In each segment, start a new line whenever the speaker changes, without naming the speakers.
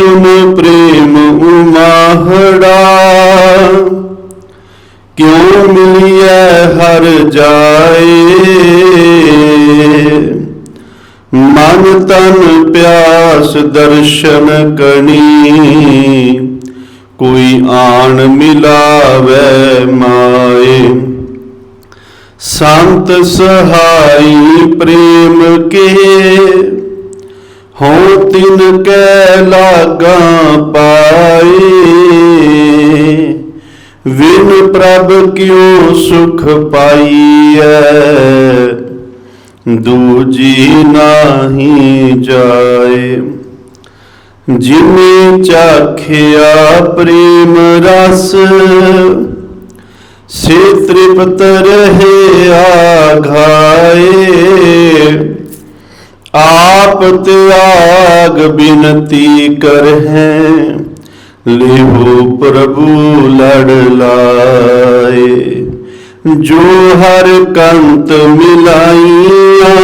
ਸੁਨ ਪ੍ਰੇਮ ਉਮਾਹੜਾ। ਕਿਉ ਮਿਲਿਐ ਹਰ ਜਾਏ? ਮਨ ਤਨ ਪਿਆਸ ਦਰਸ਼ਨ ਕਣੀ। ਕੋਈ ਆਣ ਮਿਲਾਵੇ ਮਾਏ। ਸੰਤ ਸਹਾਈ ਪ੍ਰੇਮ ਕੇ। ਹੋ ਤਿਨ ਕੈ ਲਾਗਾ ਪਾਏ। ਵਿਨ ਪ੍ਰਭ ਕਿਉ ਸੁਖ ਪਾਈਐ? ਦੂਜੀ ਨਾਹੀ ਜਾਏ। ਜਿਨੇ ਚਾਖਿਆ ਪ੍ਰੇਮ ਰਸ, ਸੇ ਤ੍ਰਿਪਤ ਰਹੇ ਆਘਾਏ। ਆਪ ਤਿਆਗ ਬਿਨਤੀ ਕਰਹਿ, ਲਿਹੋ ਪ੍ਰਭੂ ਲੜ ਲਾਏ। ਜੋ ਹਰ ਕੰਤ ਮਿਲਾਈਆਂ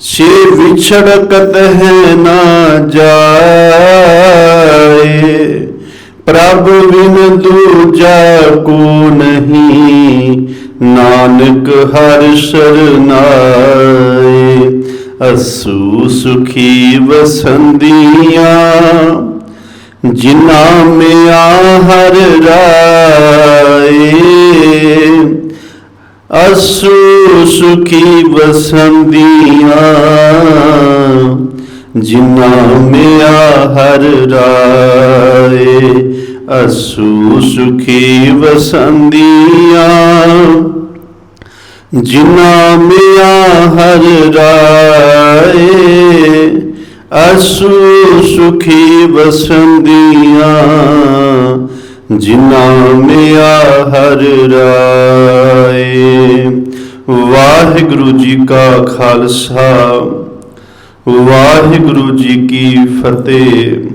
ਸੇ ਵਿਛੜਕਤ ਹੈ ਨਾ ਜਾਏ। ਪ੍ਰਭ ਬਿਨ ਦੂਜਾ ਕੋ ਨਹੀਂ, ਨਾਨਕ ਹਰ ਸਰਨਾਏ। ਅਸੂ ਸੁਖੀ ਵਸੰਦੀਆਂ ਜਿਨਾ ਮਿਆ ਹਰ ਰਾਏ? ਅਸੂ ਸੁਖੀ ਵਸੰਦੀਆਂ ਜਿਨਾ ਮਿਆ ਹਰ ਰਾਏ? ਅਸੂ ਸੁਖੀ ਵਸੰਦੀਆਂ ਜਿਨਾ ਮਿਆ ਹਰ ਰਾਏ? ਅਸੂ ਸੁਖੀ ਵਸੰਦੀਆਂ ਜਿਨਾ ਮਿਆ ਹਰ ਰਾਏ। ਵਾਹਿਗੁਰੂ ਜੀ ਕਾ ਖਾਲਸਾ, ਵਾਹਿਗੁਰੂ ਜੀ ਕੀ ਫਤਿਹ।